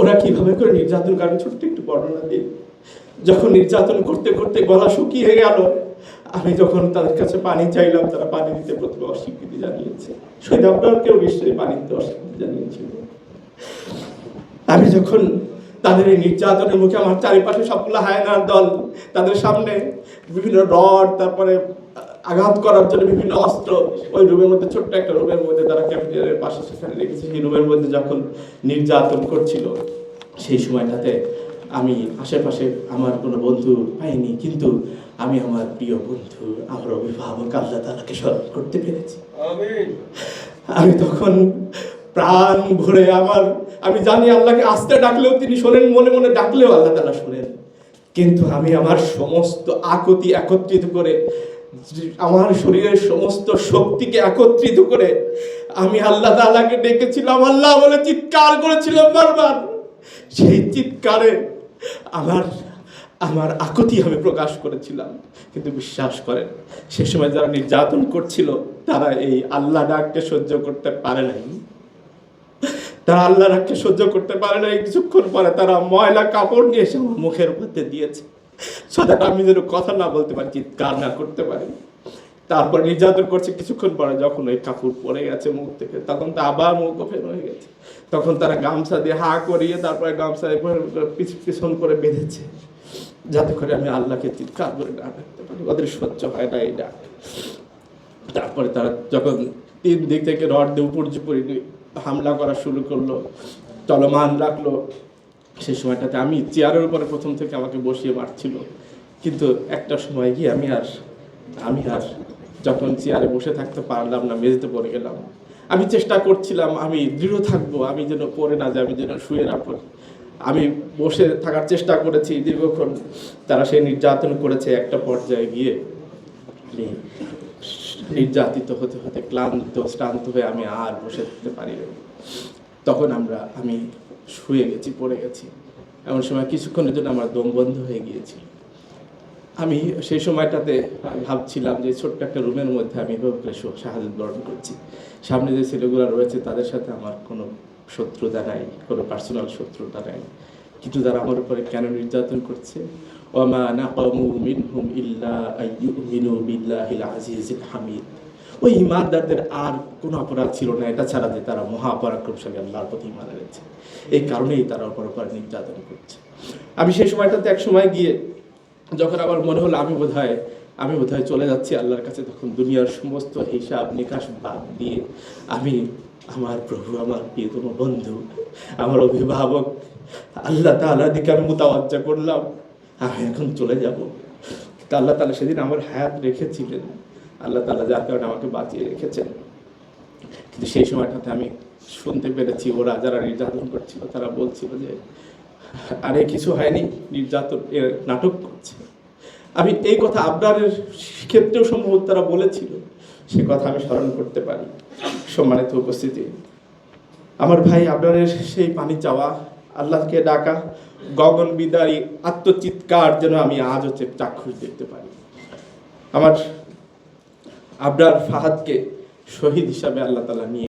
ওরা কীভাবে করে নির্যাতন করে? আমি ছোট্ট একটু বর্ণনা দিই। যখন নির্যাতন করতে করতে গলা শুকিয়ে গেল, আমি যখন তাদের কাছে পানি চাইলাম, তারা পানি দিতে প্রথমে অস্বীকৃতি জানিয়েছে। শহীদ কেউ নিশ্চয়ই পানি দিতে অস্বীকৃতি জানিয়েছিল। আমি যখন তাদের এই নির্যাতনের মুখে আমার চারিপাশে সবগুলো হায়নার দল তাদের সামনে বিভিন্ন রড তারপরে আঘাত করার জন্য বিভিন্ন অস্ত্র ওই রুমের মধ্যে ছোট্ট একটা রুমের মধ্যে তারা ক্যাপিটালের পাশে সেখানে রেখেছে। সেই রুমের মধ্যে যখন নির্যাতন করছিল সেই সময়টাতে আমি আশেপাশে আমার কোনো বন্ধু পাইনি কিন্তু আমি আমার প্রিয় বন্ধু আমার অভিভাবক আল্লাহ তালাকে স্মরণ করতে পেরেছি। আমি তখন প্রাণ ভরে আমার আমি জানি আল্লাহকে আস্তে ডাকলেও তিনি শোনেন, মনে মনে ডাকলেও আল্লাহ তালা শোনেন। কিন্তু আমি আমার সমস্ত আকতি একত্রিত করে, আমার শরীরের সমস্ত শক্তিকে একত্রিত করে, আমি আল্লাহ তাআলাকে ডেকেছিলাম, আল্লাহ বলে চিৎকার করেছিলাম বারবার। সেই চিৎকারে আমার আমার আকতি আমি প্রকাশ করেছিলাম। কিন্তু বিশ্বাস করেন, সে সময় যারা নির্যাতন করছিল, তারা এই আল্লাহ ডাককে সহ্য করতে পারে নাই। তারা আল্লাহ ডাককে সহ্য করতে পারে নাই, কিছুক্ষণ পরে তারা ময়লা কাপড় নিয়ে এসে মুখের মধ্যে দিয়েছে। সদাটা আমি যেন কথা না বলতে পারি, চিৎকার না করতে পারি। তারপর নির্যাতন করছে, কিছুক্ষণ পরে যখন ওই কাপড় পড়ে গেছে মুখ থেকে, তখন তো আবার মুখ ফের হয়ে গেছে। তখন তারা গামছা দিয়ে হা করিয়ে তারপরে গামছা পিছন করে বেঁধেছে, যাতে করে আমি আল্লাহকে চিৎকার করে না রাখতে পারি। ওদের সহ্য হয় না এই ডাক। তারপরে তারা যখন তিন দিক থেকে রড দিয়ে উপর হামলা করা শুরু করল, চলমান রাখল। সে সময়টাতে আমি চেয়ারের উপরে প্রথম থেকে আমাকে বসিয়ে মারছিল। কিন্তু একটা সময় গিয়ে আমি আর আমি আর যখন চেয়ারে বসে থাকতে পারলাম না, মেঝেতে পড়ে গেলাম। আমি চেষ্টা করছিলাম, আমি দৃঢ় থাকব, আমি যেন পড়ে না যাই, আমি যেন শুয়ে না পড়ি। আমি বসে থাকার চেষ্টা করেছি, দীর্ঘক্ষণ তারা সেই নির্যাতন করেছে একটা পর্যায়ে গিয়ে। নির্যাতিত হতে হতে, ক্লান্ত, শ্রান্ত হয়ে আমি আর বসে থাকতে পারি। তখন আমরা, আমি শুয়ে গেছি, পড়ে গেছি। এমন সময় কিছুক্ষণের জন্য আমার দম বন্ধ হয়ে গিয়েছিল। আমি সেই সময়টাতে ভাবছিলাম যে ছোট্ট একটা রুমের মধ্যে আমি এভাবে শো- বরণ করছি। সামনে যে ছেলেগুলো রয়েছে, তাদের সাথে আমার কোনো শত্রুতা নাই, কোনো পার্সোনাল শত্রুতা নাই। কিন্তু তারা আমার উপরে কেন নির্যাতন করছে? হামিদ। ওই ইমানদারদের আর কোনো অপরাধ ছিল না, এটা ছাড়া যে তারা মহাপরাক্রমশালী আল্লাহর প্রতি ইমান এনেছে। এই কারণেই তারা ওপর উপর নির্যাতন করছে। আমি সেই সময়টাতে এক সময় গিয়ে যখন আমার মনে হলো আমি বোধহয় আমি বোধহয় চলে যাচ্ছি আল্লাহর কাছে, তখন দুনিয়ার সমস্ত হিসাব নিকাশ বাদ দিয়ে আমি আমার প্রভু, আমার প্রিয়তম বন্ধু, আমার অভিভাবক আল্লাহ তাআলার দিকে আমি মোতাবাজ্জা করলাম। আমি এখন চলে যাব। তা আল্লাহ তাআলা সেদিন আমার হায়াত রেখেছিলেন। আল্লাহ তাআলা যার কারণে আমাকে বাঁচিয়ে রেখেছেন। কিন্তু সেই সময়টাতে আমি শুনতে পেরেছি, ওরা যারা নির্যাতন করছিল, তারা বলছিল যে, আরে, কিছু হয়নি, নির্যাতন এর নাটক করছে। আমি এই কথা আবরারের ক্ষেত্রেও সম্ভবত তারা বলেছিল। সে কথা আমি স্মরণ করতে পারি। সম্মানিত উপস্থিতি, আমার ভাই আবরারের সেই পানি চাওয়া আল্লাহকে ডাকা, গগন বিদারী, আত্মচিৎকার যেন আমি আজ হচ্ছে চাক্ষুষ দেখতে পারি। আমার আবরার ফাহাদকে শহীদ হিসাবে আল্লাহ তালা নিয়ে